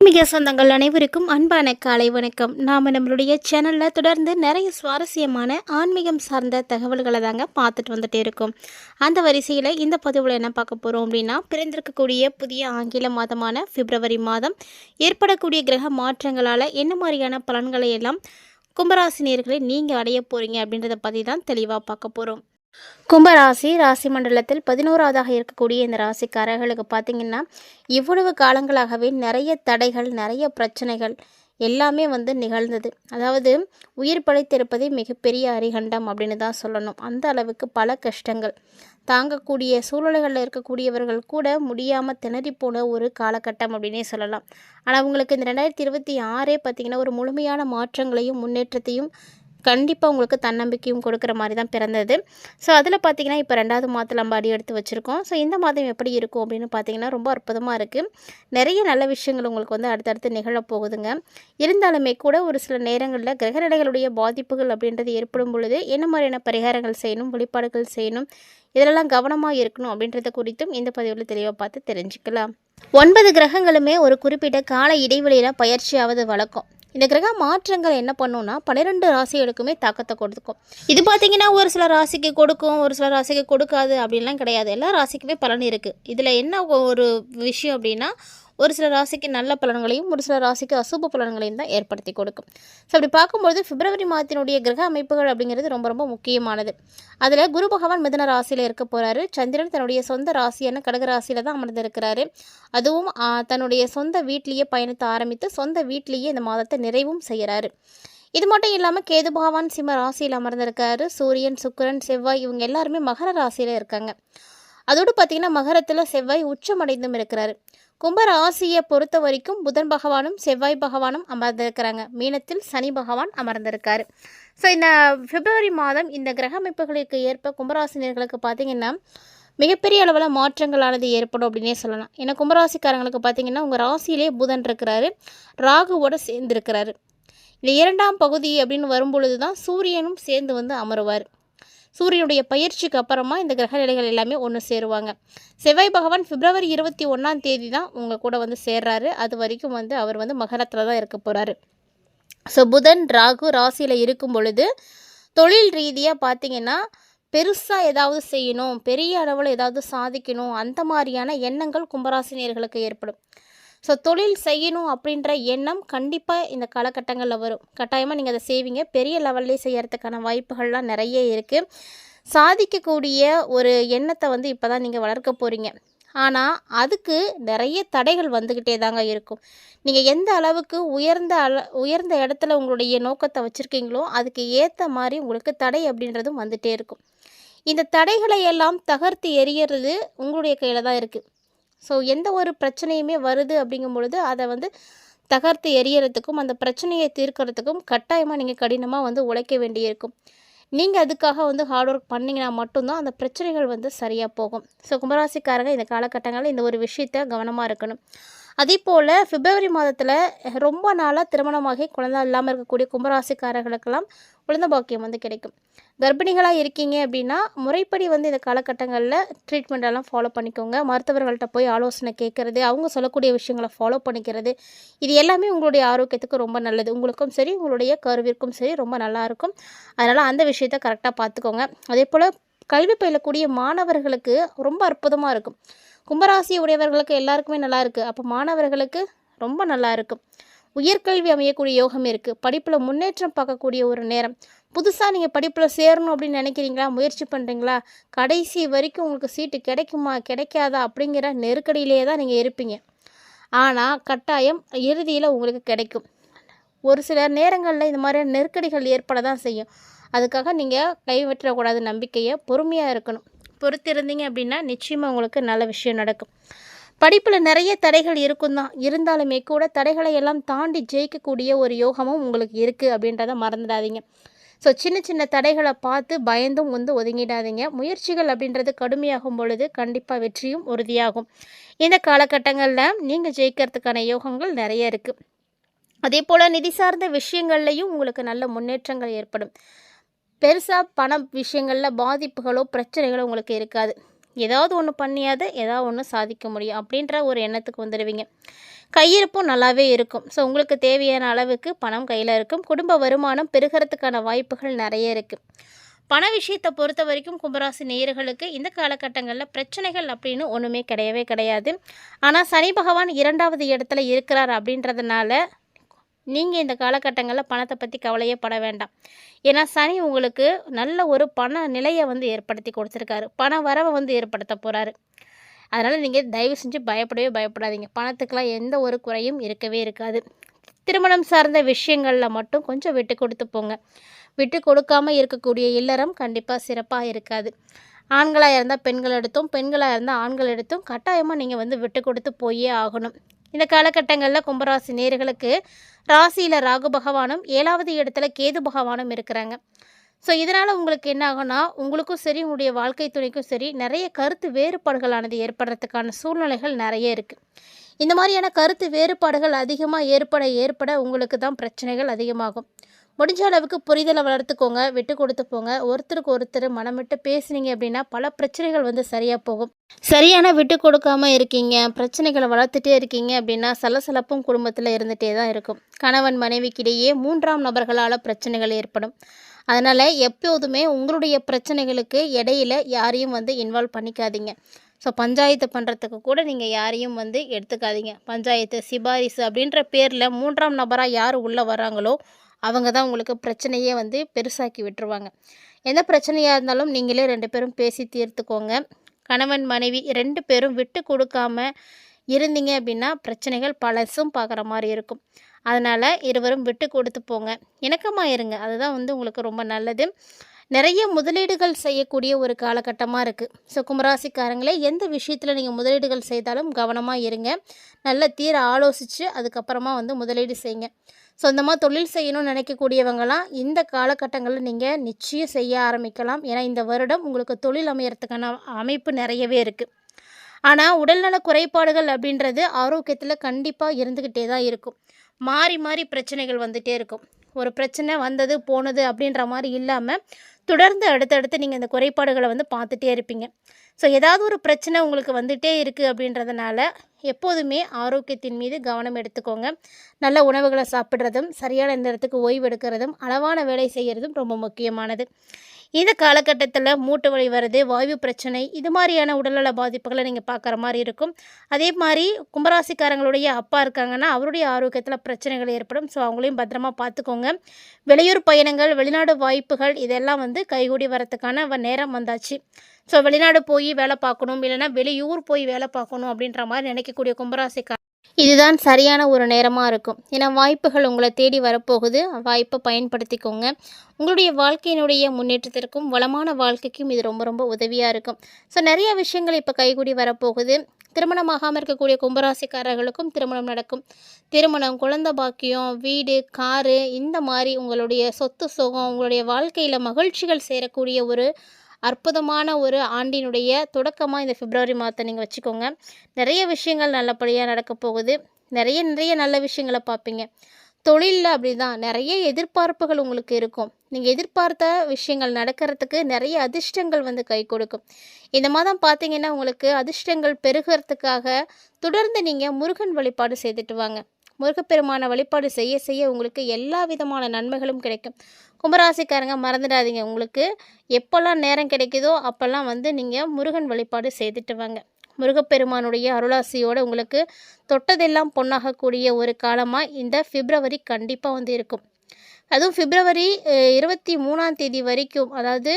மிக சொந்தங்கள் அனைவருக்கும் அன்பான காலை வணக்கம். நாம் நம்மளுடைய சேனலில் தொடர்ந்து நிறைய சுவாரஸ்யமான ஆன்மீகம் சார்ந்த தகவல்களை தாங்க பார்த்துட்டு வந்துட்டு இருக்கோம். அந்த வரிசையில் இந்த பதிவில் என்ன பார்க்க போகிறோம் அப்படின்னா பிறந்திருக்கக்கூடிய புதிய ஆங்கில மாதமான பிப்ரவரி மாதம் ஏற்படக்கூடிய கிரக மாற்றங்களால் என்ன மாதிரியான பலன்களை எல்லாம் கும்பராசினியர்களை நீங்கள் அடைய போகிறீங்க அப்படின்றத பற்றி தான் தெளிவாக பார்க்க போகிறோம் கும்பராசி ராசி மண்டலத்தில் பதினோராவதாக இருக்கக்கூடிய இந்த ராசிக்காரர்களுக்கு பார்த்தீங்கன்னா இவ்வளவு காலங்களாகவே நிறைய தடைகள் நிறைய பிரச்சனைகள் எல்லாமே வந்து நிகழ்ந்தது. அதாவது உயிர் படைத்திருப்பதே மிகப்பெரிய அரிகண்டம் அப்படின்னு தான் சொல்லணும். அந்த அளவுக்கு பல கஷ்டங்கள். தாங்கக்கூடிய சூழல்களில் இருக்கக்கூடியவர்கள் கூட முடியாமல் திணறி போன ஒரு காலகட்டம் அப்படின்னே சொல்லலாம். ஆனால் உங்களுக்கு இந்த ரெண்டாயிரத்தி இருபத்தி ஆறே பார்த்திங்கன்னா ஒரு முழுமையான மாற்றங்களையும் முன்னேற்றத்தையும் கண்டிப்பாக உங்களுக்கு தன்னம்பிக்கையும் கொடுக்குற மாதிரி தான் பிறந்தது. ஸோ அதில் பார்த்தீங்கன்னா இப்போ ரெண்டாவது மாதத்தில் நம்ம அடி எடுத்து வச்சுருக்கோம். ஸோ இந்த மாதம் எப்படி இருக்கும் அப்படின்னு பார்த்தீங்கன்னா ரொம்ப அற்புதமாக இருக்குது நிறைய நல்ல விஷயங்கள் உங்களுக்கு வந்து அடுத்தடுத்து நிகழப்போகுதுங்க இருந்தாலுமே கூட ஒரு சில நேரங்களில் கிரகநிலைகளுடைய பாதிப்புகள் அப்படின்றது ஏற்படும் பொழுது என்ன மாதிரியான பரிகாரங்கள் செய்யணும் வழிபாடுகள் செய்யணும் இதிலெல்லாம் கவனமாக இருக்கணும் அப்படின்றத குறித்தும் இந்த பதிவில் தெளிவாக பார்த்து தெரிஞ்சுக்கலாம். ஒன்பது கிரகங்களுமே ஒரு குறிப்பிட்ட கால இடைவெளியில் பயிற்சியாவது வழக்கம். இந்த கிரக மாற்றங்கள் என்ன பண்ணும்னா பன்னிரெண்டு ராசிகளுக்குமே தாக்கத்தை கொடுக்கும். இது பார்த்தீங்கன்னா ஒரு சில ராசிக்கு கொடுக்கும் ஒரு சில ராசிக்கு கொடுக்காது அப்படின்லாம் கிடையாது. எல்லா ராசிக்குமே பலன் இருக்குது இதில் என்ன ஒரு விஷயம் அப்படின்னா ஒரு சில ராசிக்கு நல்ல பலன்களையும் ஒரு சில ராசிக்கு அசுப பலன்களையும் தான் ஏற்படுத்தி கொடுக்கும். ஸோ அப்படி பார்க்கும்பொழுது பிப்ரவரி மாதத்தினுடைய கிரக அமைப்புகள் அப்படிங்கிறது ரொம்ப ரொம்ப முக்கியமானது. அதில் குரு பகவான் மிதன ராசியில் இருக்க போகிறாரு சந்திரன் தன்னுடைய சொந்த ராசியான கடக ராசியில் தான் அமர்ந்திருக்கிறாரு. அதுவும் தன்னுடைய சொந்த வீட்லேயே பயணத்தை ஆரம்பித்து சொந்த வீட்லேயே இந்த மாதத்தை நிறைவும் செய்கிறாரு இது மட்டும் இல்லாமல் கேது பகவான் சிம்ம ராசியில் அமர்ந்திருக்காரு. சூரியன் சுக்கிரன் செவ்வாய் இவங்க எல்லாருமே மகர ராசியில் இருக்காங்க. அதோடு பார்த்தீங்கன்னா மகரத்தில் செவ்வாய் உச்சமடைந்தும் இருக்கிறாரு. கும்பராசியை பொறுத்த வரைக்கும் புதன் பகவானும் செவ்வாய் பகவானும் அமர்ந்திருக்கிறாங்க. மீனத்தில் சனி பகவான் அமர்ந்திருக்காரு. ஸோ இந்த பிப்ரவரி மாதம் இந்த கிரக அமைப்புகளுக்கு ஏற்ப கும்பராசினியர்களுக்கு பார்த்தீங்கன்னா மிகப்பெரிய அளவில் மாற்றங்களானது ஏற்படும் அப்படின்னே சொல்லலாம். ஏன்னா கும்பராசிக்காரங்களுக்கு பார்த்தீங்கன்னா உங்கள் ராசியிலே புதன் இருக்கிறாரு. ராகுவோட சேர்ந்துருக்கிறாரு. இந்த இரண்டாம் பகுதி அப்படின்னு வரும்பொழுது தான் சூரியனும் சேர்ந்து வந்து அமருவார். சூரியனுடைய பயிற்சிக்கு அப்புறமா இந்த கிரக நிலைகள் எல்லாமே ஒன்று சேருவாங்க. செவ்வாய் பகவான் பிப்ரவரி இருபத்தி ஒன்றாம் தேதி தான் உங்கள் கூட வந்து சேர்றாரு. அது வரைக்கும் வந்து அவர் வந்து மகரத்தில் தான் இருக்க போகிறாரு ஸோ புதன் ராகு ராசியில் இருக்கும் பொழுது தொழில் ரீதியாக பார்த்தீங்கன்னா பெருசாக ஏதாவது செய்யணும் பெரிய அளவில் ஏதாவது சாதிக்கணும் அந்த மாதிரியான எண்ணங்கள் கும்பராசினியர்களுக்கு ஏற்படும். ஸோ தொழில் செய்யணும் அப்படின்ற எண்ணம் கண்டிப்பாக இந்த காலகட்டங்களில் வரும். கட்டாயமாக நீங்கள் அதை செய்வீங்க. பெரிய லெவல்லே செய்யறதுக்கான வாய்ப்புகள்லாம் நிறைய இருக்குது சாதிக்கக்கூடிய ஒரு எண்ணத்தை வந்து இப்போ தான் நீங்கள் வளர்க்க போகிறீங்க ஆனால் அதுக்கு நிறைய தடைகள் வந்துக்கிட்டே தாங்க இருக்கும். நீங்கள் எந்த அளவுக்கு உயர்ந்த அள உயர்ந்த இடத்துல உங்களுடைய நோக்கத்தை வச்சுருக்கீங்களோ அதுக்கு ஏற்ற மாதிரி உங்களுக்கு தடை அப்படின்றதும் வந்துகிட்டே இருக்கும். இந்த தடைகளை எல்லாம் தகர்த்து எரியறது உங்களுடைய கையில் தான் இருக்குது ஸோ எந்த ஒரு பிரச்சனையுமே வருது அப்படிங்கும் பொழுது அதை வந்து தகர்த்து எரியறதுக்கும் அந்த பிரச்சனையை தீர்க்கறதுக்கும் கட்டாயமாக நீங்கள் கடினமாக வந்து உழைக்க வேண்டியிருக்கும். நீங்கள் அதுக்காக வந்து ஹார்ட் ஒர்க் பண்ணிங்கன்னா மட்டும்தான் அந்த பிரச்சனைகள் வந்து சரியாக போகும். ஸோ கும்பராசிக்காரங்க இந்த காலகட்டங்களில் இந்த ஒரு விஷயத்த கவனமாக இருக்கணும். அதே போல் பிப்ரவரி மாதத்தில் ரொம்ப நாளாக திருமணமாகி குழந்தை இல்லாமல் இருக்கக்கூடிய கும்பராசிக்காரர்களுக்கெல்லாம் குழந்தை பாக்கியம் வந்து கிடைக்கும். கர்ப்பிணிகளாக இருக்கீங்க அப்படின்னா முறைப்படி வந்து இந்த காலகட்டங்களில் ட்ரீட்மெண்ட்டெல்லாம் ஃபாலோ பண்ணிக்கோங்க. மருத்துவர்கள்ட்ட போய் ஆலோசனை கேட்குறது அவங்க சொல்லக்கூடிய விஷயங்களை ஃபாலோ பண்ணிக்கிறது இது எல்லாமே உங்களுடைய ஆரோக்கியத்துக்கு ரொம்ப நல்லது. உங்களுக்கும் சரி உங்களுடைய கருவிற்கும் சரி ரொம்ப நல்லா இருக்கும். அதனால் அந்த விஷயத்தை கரெக்டாக பார்த்துக்கோங்க. அதே போல் கல்வி பயிலக்கூடிய மாணவர்களுக்கு ரொம்ப அற்புதமாக இருக்கும். கும்பராசி உடையவர்களுக்கு எல்லாருக்குமே நல்லா இருக்குது அப்போ மாணவர்களுக்கு ரொம்ப நல்லா இருக்கும் உயர்கல்வி அமையக்கூடிய யோகம் இருக்குது படிப்பில் முன்னேற்றம் பார்க்கக்கூடிய ஒரு நேரம். புதுசாக நீங்கள் படிப்பில் சேரணும் அப்படின்னு நினைக்கிறீங்களா? முயற்சி பண்ணுறீங்களா கடைசி வரைக்கும் உங்களுக்கு சீட்டு கிடைக்குமா? கிடைக்காதா? அப்படிங்கிற நெருக்கடியிலே தான் நீங்கள் இருப்பீங்க. ஆனால் கட்டாயம் இறுதியில் உங்களுக்கு கிடைக்கும். ஒரு சில நேரங்களில் இந்த மாதிரியான நெருக்கடிகள் ஏற்பட தான் செய்யும். அதுக்காக நீங்கள் கைவிட்டுறக்கூடாது நம்பிக்கையை பொறுமையாக இருக்கணும். பொறுத்திருந்தீங்க அப்படின்னா நிச்சயமாக உங்களுக்கு நல்ல விஷயம் நடக்கும். படிப்பில் நிறைய தடைகள் இருக்கும் தான் இருந்தாலுமே கூட தடைகளை எல்லாம் தாண்டி ஜெயிக்கக்கூடிய ஒரு யோகமும் உங்களுக்கு இருக்குது அப்படின்றத மறந்துடாதீங்க. ஸோ சின்ன சின்ன தடைகளை பார்த்து பயந்தும் வந்து ஒதுங்கிடாதீங்க. முயற்சிகள் அப்படின்றது கடுமையாகும் பொழுது கண்டிப்பாக வெற்றியும் உறுதியாகும். இந்த காலகட்டங்களில் நீங்கள் ஜெயிக்கிறதுக்கான யோகங்கள் நிறைய இருக்குது அதே போல் நிதி சார்ந்த விஷயங்கள்லையும் உங்களுக்கு நல்ல முன்னேற்றங்கள் ஏற்படும். பெருசாக பணம் விஷயங்களில் பாதிப்புகளோ பிரச்சனைகளோ உங்களுக்கு இருக்காது. ஏதாவது ஒன்று பண்ணியாவது ஏதாவது ஒன்று சாதிக்க முடியும் அப்படின்ற ஒரு எண்ணத்துக்கு வந்துடுவீங்க கையிருப்பும் நல்லாவே இருக்கும். ஸோ உங்களுக்கு தேவையான அளவுக்கு பணம் கையில் இருக்கும். குடும்ப வருமானம் பெருகிறதுக்கான வாய்ப்புகள் நிறைய இருக்குது பண விஷயத்தை பொறுத்த வரைக்கும் கும்பராசி நேயர்களுக்கு இந்த காலகட்டங்களில் பிரச்சனைகள் அப்படின்னு ஒன்றுமே கிடையவே கிடையாது. ஆனால் சனி பகவான் இரண்டாவது இடத்துல இருக்கிறார் அப்படின்றதுனால நீங்கள் இந்த காலகட்டங்களில் பணத்தை பற்றி கவலையே பட வேண்டாம். ஏன்னா சனி உங்களுக்கு நல்ல ஒரு பண நிலையை வந்து ஏற்படுத்தி கொடுத்துருக்காரு. பண வரவை வந்து ஏற்படுத்த போகிறாரு அதனால் நீங்கள் தயவு செஞ்சு பயப்படவே பயப்படாதீங்க. பணத்துக்கெலாம் எந்த ஒரு குறையும் இருக்கவே இருக்காது. திருமணம் சார்ந்த விஷயங்களில் மட்டும் கொஞ்சம் விட்டு கொடுத்து போங்க. விட்டு கொடுக்காமல் இருக்கக்கூடிய இல்லறம் கண்டிப்பாக சிறப்பாக இருக்காது. ஆண்களாக இருந்தால் பெண்கள் எடுத்தும் பெண்களாக இருந்தால் ஆண்கள் எடுத்தும். கட்டாயமாக நீங்கள் வந்து விட்டு கொடுத்து போயே ஆகணும். இந்த காலகட்டங்களில் கும்பராசி நேர்களுக்கு ராசியில் ராகு பகவானும் ஏழாவது இடத்துல கேது பகவானும் இருக்கிறாங்க. ஸோ இதனால் உங்களுக்கு என்ன ஆகும்னா உங்களுக்கும் சரி உங்களுடைய வாழ்க்கை துணைக்கும் சரி நிறைய கருத்து வேறுபாடுகளானது ஏற்படுறதுக்கான சூழ்நிலைகள் நிறைய இருக்குது இந்த மாதிரியான கருத்து வேறுபாடுகள் அதிகமாக ஏற்பட ஏற்பட உங்களுக்கு தான் பிரச்சனைகள் அதிகமாகும். முடிஞ்ச அளவுக்கு புரிதலை வளர்த்துக்கோங்க விட்டு கொடுத்து போங்க. ஒருத்தருக்கு ஒருத்தர் மனமிட்டு பேசுனீங்க அப்படின்னா பல பிரச்சனைகள் வந்து சரியாக போகும். சரியான விட்டு கொடுக்காம இருக்கீங்க பிரச்சனைகளை வளர்த்துட்டே இருக்கீங்க அப்படின்னா சலசலப்பும் குடும்பத்தில் இருந்துகிட்டே தான் இருக்கும். கணவன் மனைவிக்கிடையே மூன்றாம் நபர்களால் பிரச்சனைகள் ஏற்படும். அதனால் எப்போதுமே உங்களுடைய பிரச்சனைகளுக்கு இடையில யாரையும் வந்து இன்வால்வ் பண்ணிக்காதீங்க. ஸோ பஞ்சாயத்து பண்ணுறதுக்கு கூட நீங்கள் யாரையும் வந்து எடுத்துக்காதீங்க. பஞ்சாயத்து சிபாரிசு அப்படின்ற பேரில் மூன்றாம் நபராக யார் உள்ளே வராங்களோ அவங்க தான் உங்களுக்கு பிரச்சனையே வந்து பெருசாக்கி விட்டுருவாங்க. எந்த பிரச்சனையாக இருந்தாலும் நீங்களே ரெண்டு பேரும் பேசி தீர்த்துக்கோங்க. கணவன் மனைவி ரெண்டு பேரும் விட்டு கொடுக்காம இருந்தீங்க அப்படின்னா பிரச்சனைகள் பழசும் பார்க்குற மாதிரி இருக்கும். அதனால் இருவரும் விட்டு கொடுத்து போங்க. இணக்கமாக இருங்க. அதுதான் வந்து உங்களுக்கு ரொம்ப நல்லது. நிறைய முதலீடுகள் செய்யக்கூடிய ஒரு காலகட்டமாக இருக்குது ஸோ கும்பராசிக்காரங்களே எந்த விஷயத்தில் நீங்கள் முதலீடுகள் செய்தாலும் கவனமாக இருங்க. நல்ல தீர ஆலோசித்து அதுக்கப்புறமா வந்து முதலீடு செய்யுங்க. சொந்தமாக தொழில் செய்யணும்னு நினைக்கக்கூடியவங்களாம் இந்த காலகட்டங்களில் நீங்கள் நிச்சயம் செய்ய ஆரம்பிக்கலாம். ஏன்னா இந்த வருடம் உங்களுக்கு தொழில் அமையறதுக்கான அமைப்பு நிறையவே இருக்குது ஆனால் உடல்நல குறைபாடுகள் அப்படின்றது ஆரோக்கியத்தில் கண்டிப்பாக இருந்துக்கிட்டே தான் இருக்கும். மாறி மாறி பிரச்சனைகள் வந்துகிட்டே இருக்கும். ஒரு பிரச்சனை வந்தது போனது அப்படின்ற மாதிரி இல்லாமல் தொடர்ந்து அடுத்தடுத்து நீங்கள் இந்த குறைபாடுகளை வந்து பார்த்துட்டே இருப்பீங்க. ஸோ ஏதாவது ஒரு பிரச்சனை உங்களுக்கு வந்துகிட்டே இருக்குது அப்படின்றதுனால எப்போதுமே ஆரோக்கியத்தின் மீது கவனம் எடுத்துக்கோங்க. நல்ல உணவுகளை சாப்பிட்றதும் சரியான நேரத்துக்கு ஓய்வு எடுக்கிறதும் அளவான வேலை செய்கிறதும் ரொம்ப முக்கியமானது. இந்த காலகட்டத்தில் மூட்டு வலி வருது வாயு பிரச்சனை இது மாதிரியான உடல்நல பாதிப்புகளை நீங்கள் பார்க்குற மாதிரி இருக்கும். அதே மாதிரி கும்பராசிக்காரங்களுடைய அப்பா இருக்காங்கன்னா அவருடைய ஆரோக்கியத்தில் பிரச்சனைகள் ஏற்படும். ஸோ அவங்களையும் பத்திரமா பார்த்துக்கோங்க. வெளியூர் பயணங்கள் வெளிநாடு வாய்ப்புகள் இதெல்லாம் வந்து கைகூடி வரத்துக்கான நேரம் வந்தாச்சு. ஸோ வெளிநாடு போய் வேலை பார்க்கணும் இல்லைன்னா வெளியூர் போய் வேலை பார்க்கணும் அப்படின்ற மாதிரி நினைக்கக்கூடிய கும்பராசிக்கார இதுதான் சரியான ஒரு நேரமாக இருக்கும். ஏன்னா வாய்ப்புகள் உங்களை தேடி வரப்போகுது. வாய்ப்பை பயன்படுத்திக்கோங்க. உங்களுடைய வாழ்க்கையினுடைய முன்னேற்றத்திற்கும் வளமான வாழ்க்கைக்கும் இது ரொம்ப ரொம்ப உதவியாக இருக்கும். ஸோ நிறைய விஷயங்கள் இப்போ கைகூடி வரப்போகுது. திருமணமாகாமல் இருக்கக்கூடிய கும்பராசிக்காரர்களுக்கும் திருமணம் நடக்கும். திருமணம் குழந்த பாக்கியம் வீடு காரு இந்த மாதிரி உங்களுடைய சொத்து சுகம் உங்களுடைய வாழ்க்கையில் மகிழ்ச்சிகள் சேரக்கூடிய ஒரு அற்புதமான ஒரு ஆண்டினுடைய தொடக்கமாக இந்த பிப்ரவரி மாதத்தை நீங்கள் வச்சுக்கோங்க. நிறைய விஷயங்கள் நல்லபடியாக நடக்க போகுது. நிறைய நிறைய நல்ல விஷயங்களை பார்ப்பீங்க. தொழிலில் அப்படி தான் நிறைய எதிர்பார்ப்புகள் உங்களுக்கு இருக்கும். நீங்கள் எதிர்பார்த்த விஷயங்கள் நடக்கிறதுக்கு நிறைய அதிர்ஷ்டங்கள் வந்து கை கொடுக்கும். இந்த மாதம் பார்த்தீங்கன்னா உங்களுக்கு அதிர்ஷ்டங்கள் பெருகிறதுக்காக தொடர்ந்து நீங்கள் முருகன் வழிபாடு செய்துட்டு வாங்க. முருகப்பெருமான வழிபாடு செய்ய செய்ய உங்களுக்கு எல்லா விதமான நன்மைகளும் கிடைக்கும். கும்பராசிக்காரங்க மறந்துடாதீங்க. உங்களுக்கு எப்போல்லாம் நேரம் கிடைக்குதோ அப்போல்லாம் வந்து நீங்கள் முருகன் வழிபாடு செய்துட்டு வாங்க. முருகப்பெருமானுடைய அருளாசியோடு உங்களுக்கு தொட்டதெல்லாம் பொன்னாகக்கூடிய ஒரு காலமாக இந்த பிப்ரவரி கண்டிப்பாக வந்து இருக்கும். அதுவும் பிப்ரவரி இருபத்தி மூணாம் தேதி வரைக்கும் அதாவது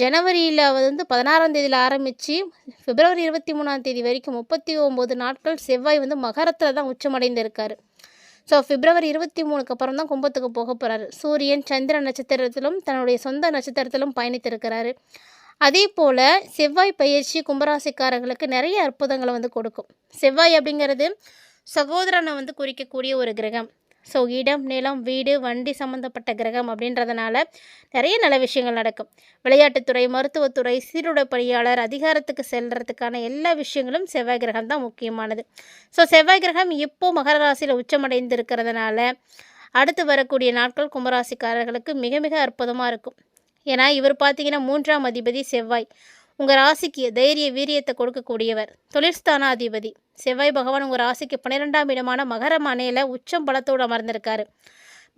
ஜனவரியில் வந்து பதினாறாம் தேதியில் ஆரம்பித்து பிப்ரவரி இருபத்தி மூணாம் தேதி வரைக்கும் முப்பத்தி ஒம்பது நாட்கள் செவ்வாய் வந்து மகரத்தில் தான் உச்சமடைந்திருக்காரு. ஸோ பிப்ரவரி இருபத்தி மூணுக்கு அப்புறம் தான் கும்பத்துக்கு போக போகிறாரு சூரியன் சந்திர நட்சத்திரத்திலும் தன்னுடைய சொந்த நட்சத்திரத்திலும் பயணித்திருக்கிறாரு. அதே போல் செவ்வாய் பயிற்சி கும்பராசிக்காரர்களுக்கு நிறைய அற்புதங்களை வந்து கொடுக்கும். செவ்வாய் அப்படிங்கிறது சகோதரனை வந்து குறிக்கக்கூடிய ஒரு கிரகம். ஸோ இடம் நிலம் வீடு வண்டி சம்மந்தப்பட்ட கிரகம் அப்படின்றதுனால நிறைய நல்ல விஷயங்கள் நடக்கும். விளையாட்டுத்துறை மருத்துவத்துறை சீருடை பணியாளர் அதிகாரத்துக்கு செல்கிறதுக்கான எல்லா விஷயங்களும் செவ்வாய் கிரகம் தான் முக்கியமானது. ஸோ செவ்வாய் கிரகம் இப்போது மகர ராசியில் உச்சமடைந்து இருக்கிறதுனால அடுத்து வரக்கூடிய நாட்கள் கும்பராசிக்காரர்களுக்கு மிக மிக அற்புதமாக இருக்கும். ஏன்னா இவர் பார்த்தீங்கன்னா மூன்றாம் அதிபதி செவ்வாய். உங்கள் ராசிக்கு தைரிய வீரியத்தை கொடுக்கக்கூடியவர். தொழிற்ஸ்தானாதிபதி செவ்வாய் பகவான் உங்கள் ராசிக்கு பன்னிரெண்டாம் இடமான மகர மனையில் உச்சம் பலத்தோடு அமர்ந்திருக்காரு.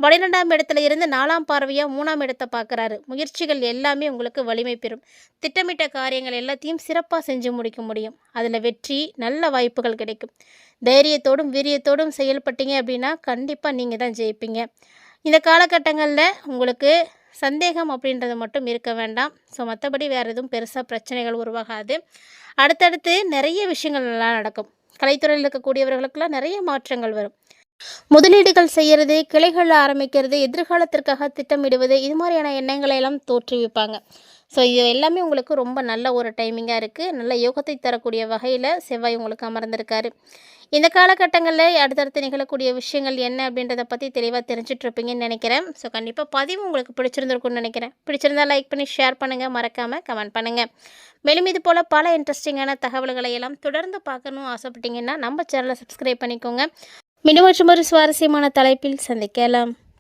பன்னிரெண்டாம் இடத்துல இருந்து நாலாம் பார்வையாக மூணாம் இடத்தை பார்க்குறாரு. முயற்சிகள் எல்லாமே உங்களுக்கு வலிமை பெறும். திட்டமிட்ட காரியங்கள் எல்லாத்தையும் சிறப்பாக செஞ்சு முடிக்க முடியும். அதில் வெற்றி நல்ல வாய்ப்புகள் கிடைக்கும். தைரியத்தோடும் வீரியத்தோடும் செயல்பட்டீங்க அப்படின்னா கண்டிப்பாக நீங்கள் தான் ஜெயிப்பீங்க. இந்த காலகட்டங்களில் உங்களுக்கு சந்தேகம் அப்படின்றது மட்டும் இருக்க வேண்டாம். ஸோ மற்றபடி வேறு எதுவும் பெருசாக பிரச்சனைகள் உருவாகாது. அடுத்தடுத்து நிறைய விஷயங்கள் நல்லா நடக்கும். கலைத்துறையில் இருக்கக்கூடியவர்களுக்கெல்லாம் நிறைய மாற்றங்கள் வரும். முதலீடுகள் செய்கிறது கிளைகள் ஆரம்பிக்கிறது எதிர்காலத்திற்காக திட்டமிடுவது இது மாதிரியான எண்ணங்களை எல்லாம் தோற்றுவிப்பாங்க. ஸோ இது எல்லாமே உங்களுக்கு ரொம்ப நல்ல ஒரு டைமிங்காக இருக்குது நல்ல யோகத்தை தரக்கூடிய வகையில் செவ்வாய் உங்களுக்கு அமர்ந்திருக்காரு. இந்த காலகட்டங்களில் அடுத்தடுத்து நிகழக்கூடிய விஷயங்கள் என்ன அப்படின்றத பற்றி தெளிவாக தெரிஞ்சிட்ருப்பீங்கன்னு நினைக்கிறேன். ஸோ கண்டிப்பாக பதிவு உங்களுக்கு பிடிச்சிருந்துருக்குன்னு நினைக்கிறேன். பிடிச்சிருந்தா லைக் பண்ணி ஷேர் பண்ணுங்கள் மறக்காமல் கமெண்ட் பண்ணுங்கள் மேலும் இது போல் பல இன்ட்ரெஸ்டிங்கான தகவல்களை எல்லாம் தொடர்ந்து பார்க்கணும் ஆசைப்பட்டீங்கன்னா நம்ம சேனலை சப்ஸ்கிரைப் பண்ணிக்கோங்க. மீண்டும் மற்றும் ஒரு சுவாரஸ்யமான தலைப்பில் சந்திக்கலாம்.